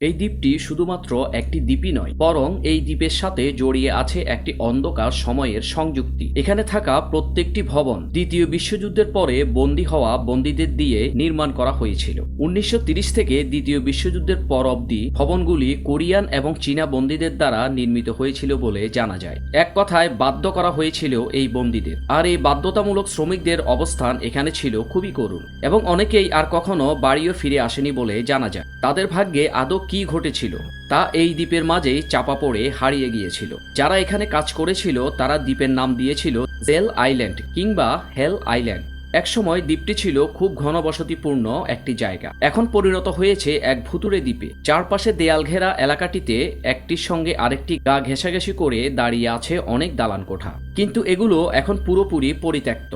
এই দ্বীপটি শুধুমাত্র একটি দ্বীপই নয়, বরং এই দ্বীপের সাথে জড়িয়ে আছে একটি অন্ধকার সময়ের সংযুক্তি। এখানে থাকা প্রত্যেকটি ভবন দ্বিতীয় বিশ্বযুদ্ধের পরে বন্দী হওয়া বন্দীদের দিয়ে নির্মাণ করা হয়েছিল। উনিশশো থেকে দ্বিতীয় বিশ্বযুদ্ধের পর অবধি ভবনগুলি কোরিয়ান এবং চীনা বন্দীদের দ্বারা নির্মিত হয়েছিল বলে জানা যায়। এক কথায়, বাধ্য করা হয়েছিল এই বন্দীদের। আর এই বাধ্যতামূলক শ্রমিকদের অবস্থান এখানে ছিল খুবই করুণ এবং অনেকেই আর কখনো বাড়িও ফিরে আসেনি বলে জানা যায়। তাদের ভাগ্যে আদৌ কি ঘটেছিল তা এই দ্বীপের মাঝেই চাপা পড়ে হারিয়ে গিয়েছিল। যারা এখানে কাজ করেছিল, তারা দ্বীপের নাম দিয়েছিল জেল আইল্যান্ড কিংবা হেল আইল্যান্ড। একসময় দ্বীপটি ছিল খুব ঘনবসতিপূর্ণ একটি জায়গা। এখন পরিণত হয়েছে এক ভুতুরে দ্বীপে। চারপাশে দেয়াল ঘেরা এলাকাটিতে একটির সঙ্গে আরেকটি গা ঘেঁষাঘেঁষি করে দাঁড়িয়ে আছে অনেক দালান কোঠা কিন্তু এগুলো এখন পুরোপুরি পরিত্যক্ত।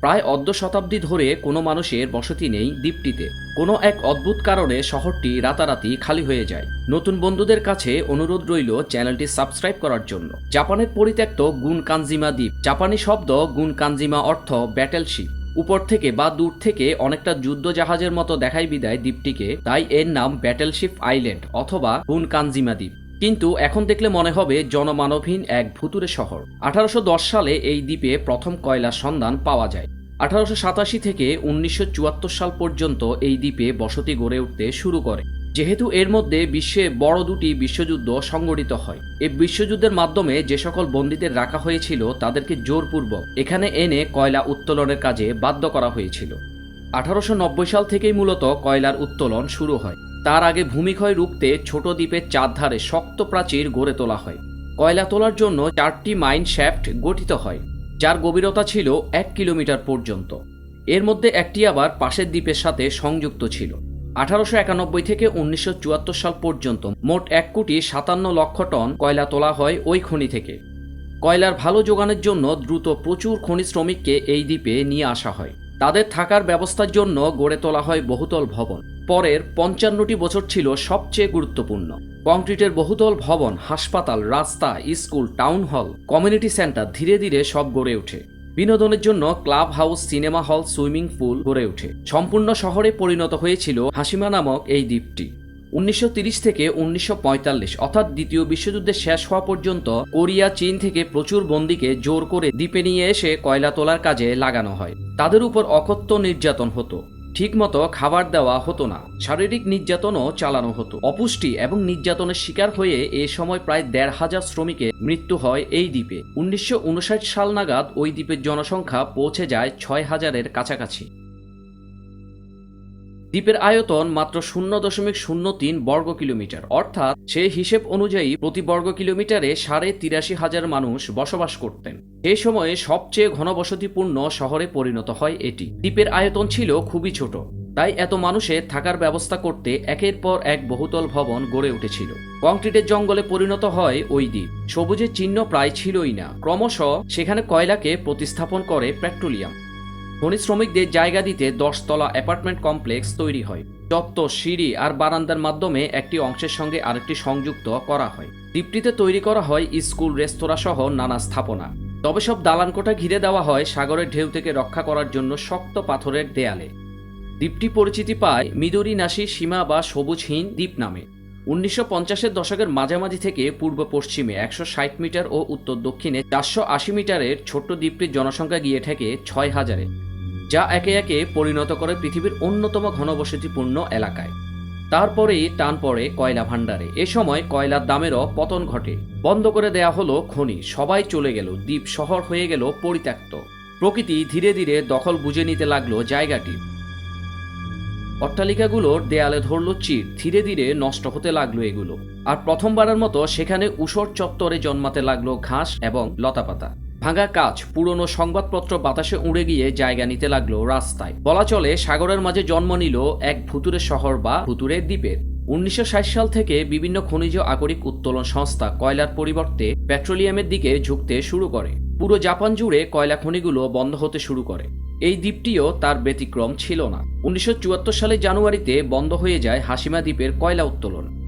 প্রায় অর্ধ শতাব্দী ধরে কোনো মানুষের বসতি নেই দ্বীপটিতে। কোনো এক অদ্ভুত কারণে শহরটি রাতারাতি খালি হয়ে যায়। নতুন বন্ধুদের কাছে অনুরোধ রইল চ্যানেলটি সাবস্ক্রাইব করার জন্য। জাপানের পরিত্যক্ত গুন কানজিমা দ্বীপ। জাপানি শব্দ গুন কানজিমা অর্থ ব্যাটেলশিপ উপর থেকে বা দূর থেকে অনেকটা যুদ্ধ জাহাজের মতো দেখাই বিদায় দ্বীপটিকে, তাই এর নাম ব্যাটেলশিপ আইল্যান্ড অথবা গুন কানজিমা দ্বীপ। কিন্তু এখন দেখলে মনে হবে জনমানবহীন এক ভুতুরে শহর। আঠারোশো দশ সালে এই দ্বীপে প্রথম কয়লার সন্ধান পাওয়া যায়। আঠারোশো সাতাশি থেকে উনিশশো চুয়াত্তর সাল পর্যন্ত এই দ্বীপে বসতি গড়ে উঠতে শুরু করে। যেহেতু এর মধ্যে বিশ্বে বড় দুটি বিশ্বযুদ্ধ সংগঠিত হয়। এই বিশ্বযুদ্ধের মাধ্যমে যে সকল বন্দীদের রাখা হয়েছিল তাদেরকে জোরপূর্বক এখানে এনে কয়লা উত্তোলনের কাজে বাধ্য করা হয়েছিল। আঠারোশো নব্বই সাল থেকেই মূলত কয়লার উত্তোলন শুরু হয়। তার আগে ভূমিক্ষয় রুখতে ছোট দ্বীপের চারধারে শক্ত প্রাচীর গড়ে তোলা হয়। কয়লা তোলার জন্য চারটি মাইন শ্যাফট গঠিত হয়। যার গভীরতা ছিল এক কিলোমিটার পর্যন্ত। এর মধ্যে একটি আবার পাশের দ্বীপের সাথে সংযুক্ত ছিল। আঠারোশো একানব্বই থেকে উনিশশো চুয়াত্তর সাল পর্যন্ত মোট এক কোটি সাতান্ন লক্ষ টন কয়লা তোলা হয় ওই খনি থেকে। কয়লার ভালো যোগানের জন্য দ্রুত প্রচুর খনি শ্রমিককে এই দ্বীপে নিয়ে আসা হয়। তাদের থাকার ব্যবস্থার জন্য গড়ে তোলা হয় বহুতল ভবন। পরের পঞ্চান্নটি বছর ছিল সবচেয়ে গুরুত্বপূর্ণ। কংক্রিটের বহুতল ভবন, হাসপাতাল, রাস্তা, school, town hall, community centre ধীরে ধীরে সব গড়ে ওঠে। বিনোদনের জন্য club house, cinema hall, swimming pool গড়ে ওঠে। সম্পূর্ণ শহরে পরিণত হয়েছিল হাসিমা নামক এই দ্বীপটি। উনিশশো থেকে উনিশশো পঁয়তাল্লিশ, অর্থাৎ দ্বিতীয় বিশ্বযুদ্ধের শেষ হওয়া পর্যন্ত কোরিয়া, চীন থেকে প্রচুর বন্দীকে জোর করে দ্বীপে নিয়ে এসে কয়লা তোলার কাজে লাগানো হয়। তাদের উপর অকথ্য নির্যাতন হতো। ঠিকমতো খাবার দেওয়া হতো না। শারীরিক নির্যাতনও চালানো হতো। অপুষ্টি এবং নির্যাতনের শিকার হয়ে এ সময় প্রায় দেড় হাজার শ্রমিকের মৃত্যু হয় এই দ্বীপে। উনিশশো উনষাট সাল নাগাদ ওই দ্বীপের জনসংখ্যা পৌঁছে যায় ছয় হাজারের কাছাকাছি। দ্বীপের আয়তন মাত্র শূন্য দশমিক শূন্য তিন বর্গ কিলোমিটার। অর্থাৎ সে হিসেব অনুযায়ী প্রতি বর্গ কিলোমিটারে সাড়ে তিরাশি হাজার মানুষ বসবাস করতেন। সেই সময়ে সবচেয়ে ঘনবসতিপূর্ণ শহরে পরিণত হয় এটি। দ্বীপের আয়তন ছিল খুবই ছোট। তাই এত মানুষের থাকার ব্যবস্থা করতে একের পর এক বহুতল ভবন গড়ে উঠেছিল। কংক্রিটের জঙ্গলে পরিণত হয় ওই দ্বীপ। সবুজের চিহ্ন প্রায় ছিলই না। ক্রমশ সেখানে কয়লাকে প্রতিস্থাপন করে পেট্রোলিয়াম। খনি শ্রমিকদের জায়গা দিতে দশতলা অ্যাপার্টমেন্ট কমপ্লেক্স তৈরি হয়। চত্বর সিঁড়ি আর বারান্দার মাধ্যমে একটি অংশের সঙ্গে আরেকটি সংযুক্ত করা হয়। দ্বীপটিতে তৈরি করা হয় স্কুল, রেস্তোরাঁ সহ নানা স্থাপনা। তবে সব দালানকোঠা ঘিরে দেওয়া হয় সাগরের ঢেউ থেকে রক্ষা করার জন্য শক্ত পাথরের দেয়ালে। দ্বীপটি পরিচিতি পায় মিদুরি নাসি সীমা বা সবুজহীন দ্বীপ নামে। উনিশশো পঞ্চাশের দশকের মাঝামাঝি থেকে পূর্ব পশ্চিমে একশো ষাট মিটার ও উত্তর দক্ষিণে চারশো আশি মিটারের ছোট্ট দ্বীপটির জনসংখ্যা গিয়ে ঠেকে ছয় হাজারে। যা একে একে পরিণত করে পৃথিবীর অন্যতম ঘনবসতিপূর্ণ এলাকায়। তারপরেই টান পড়ে কয়লা ভাণ্ডারে। এ সময় কয়লার দামেরও পতন ঘটে। বন্ধ করে দেয়া হলো খনি। সবাই চলে গেল। দ্বীপ শহর হয়ে গেল পরিত্যক্ত। প্রকৃতি ধীরে ধীরে দখল বুঝে নিতে লাগল জায়গাটি। অট্টালিকাগুলোর দেয়ালে ধরল চির। ধীরে ধীরে নষ্ট হতে লাগল এগুলো। আর প্রথমবারের মতো সেখানে উষর চত্বরে জন্মাতে লাগল ঘাস এবং লতাপাতা। ভাঙা কাজ পুরনো সংবাদপত্র বাতাসে উড়ে গিয়ে জায়গা নিতে লাগল রাস্তায়। বলা চলে, সাগরের মাঝে জন্ম নিল এক ভুতুরে শহর বা ভুতুরের দ্বীপের। উনিশশো ষাট সাল থেকে বিভিন্ন খনিজ আকরিক উত্তোলন সংস্থা কয়লার পরিবর্তে পেট্রোলিয়ামের দিকে ঝুঁকতে শুরু করে। পুরো জাপান জুড়ে কয়লা খনিগুলো বন্ধ হতে শুরু করে। এই দ্বীপটিও তার ব্যতিক্রম ছিল না। উনিশশো সালের জানুয়ারিতে বন্ধ হয়ে যায় হাসিমা দ্বীপের কয়লা উত্তোলন।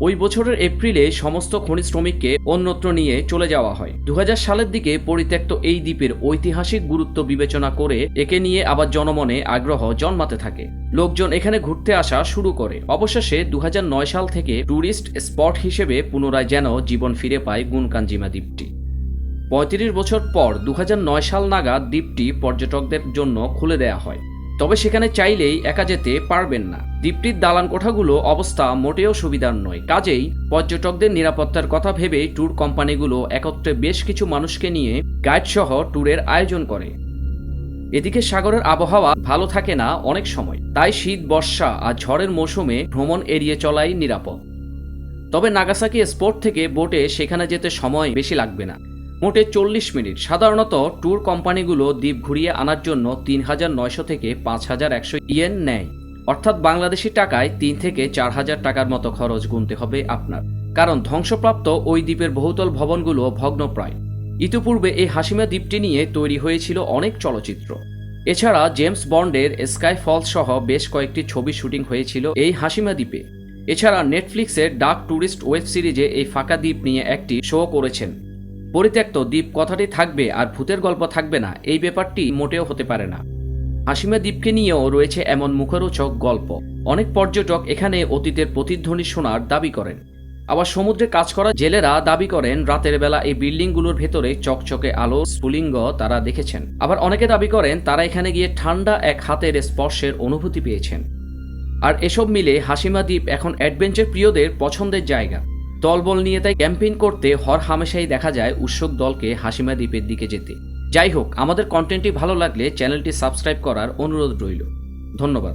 ওই বছরের এপ্রিলে সমস্ত খনি শ্রমিককে অন্যত্র নিয়ে চলে যাওয়া হয়। দু হাজার সালের দিকে পরিত্যক্ত এই দ্বীপের ঐতিহাসিক গুরুত্ব বিবেচনা করে একে নিয়ে আবার জনমনে আগ্রহ জন্মাতে থাকে। লোকজন এখানে ঘুরতে আসা শুরু করে। অবশেষে দু হাজার নয় সাল থেকে ট্যুরিস্ট স্পট হিসেবে পুনরায় যেন জীবন ফিরে পায় গুনকাঞ্জিমা দ্বীপটি। পঁয়ত্রিশ বছর পর দু হাজার নয় সাল নাগাদ দ্বীপটি পর্যটকদের জন্য খুলে দেয়া হয়। তবে সেখানে চাইলেই একা যেতে পারবেন না। দ্বীপটির দালান কোঠাগুলো অবস্থা মোটেও সুবিধার নয়। কাজেই পর্যটকদের নিরাপত্তার কথা ভেবেই ট্যুর কোম্পানিগুলো একত্রে বেশ কিছু মানুষকে নিয়ে গাইড সহ ট্যুরের আয়োজন করে। এদিকে সাগরের আবহাওয়া ভালো থাকে না অনেক সময়। তাই শীত, বর্ষা আর ঝড়ের মৌসুমে ভ্রমণ এড়িয়ে চলাই নিরাপদ। তবে নাগাসাকি স্পোর্ট থেকে বোটে সেখানে যেতে সময় বেশি লাগবে না। মোটে চল্লিশ মিনিট। সাধারণত ট্যুর কোম্পানিগুলো দ্বীপ ঘুরিয়ে আনার জন্য তিন হাজার নয়শো থেকে পাঁচ হাজার একশো ইয়েন নেয়। অর্থাৎ বাংলাদেশি টাকায় তিন থেকে চার হাজার টাকার মতো খরচ গুনতে হবে আপনার। কারণ ধ্বংসপ্রাপ্ত ওই দ্বীপের বহুতল ভবনগুলো ভগ্নপ্রায়। ইতিপূর্বে এই হাসিমা দ্বীপটি নিয়ে তৈরি হয়েছিল অনেক চলচ্চিত্র। এছাড়া জেমস বন্ডের স্কাই ফলস সহ বেশ কয়েকটি ছবি শুটিং হয়েছিল এই হাসিমা দ্বীপে। এছাড়া নেটফ্লিক্সের ডার্ক ট্যুরিস্ট ওয়েব সিরিজে এই ফাঁকা দ্বীপ নিয়ে একটি শো করেছেন। পরিত্যক্ত দ্বীপ কথাটি থাকবে আর ভূতের গল্প থাকবে না। এই ব্যাপারটি মোটেও হতে পারে না। হাসিমা দ্বীপকে নিয়েও রয়েছে এমন মুখরোচক গল্প। অনেক পর্যটক এখানে অতীতের প্রতিধ্বনি শোনার দাবি করেন। আবার সমুদ্রে কাজ করা জেলেরা দাবি করেন, রাতের বেলা এই বিল্ডিংগুলোর ভেতরে চকচকে আলো, স্ফুলিঙ্গ তারা দেখেছেন। আবার অনেকে দাবি করেন, তারা এখানে গিয়ে ঠান্ডা এক হাতের স্পর্শের অনুভূতি পেয়েছেন। আর এসব মিলে হাসিমা দ্বীপ এখন অ্যাডভেঞ্চার প্রিয়দের পছন্দের জায়গা। দলবল নিয়ে তাই ক্যাম্পেইন করতে হর হামেশাই দেখা যায় উৎসুক দলকে হাসিমা দ্বীপের দিকে যেতে। যাই হোক, আমাদের কন্টেন্টটি ভালো লাগলে চ্যানেলটি সাবস্ক্রাইব করার অনুরোধ রইল। ধন্যবাদ।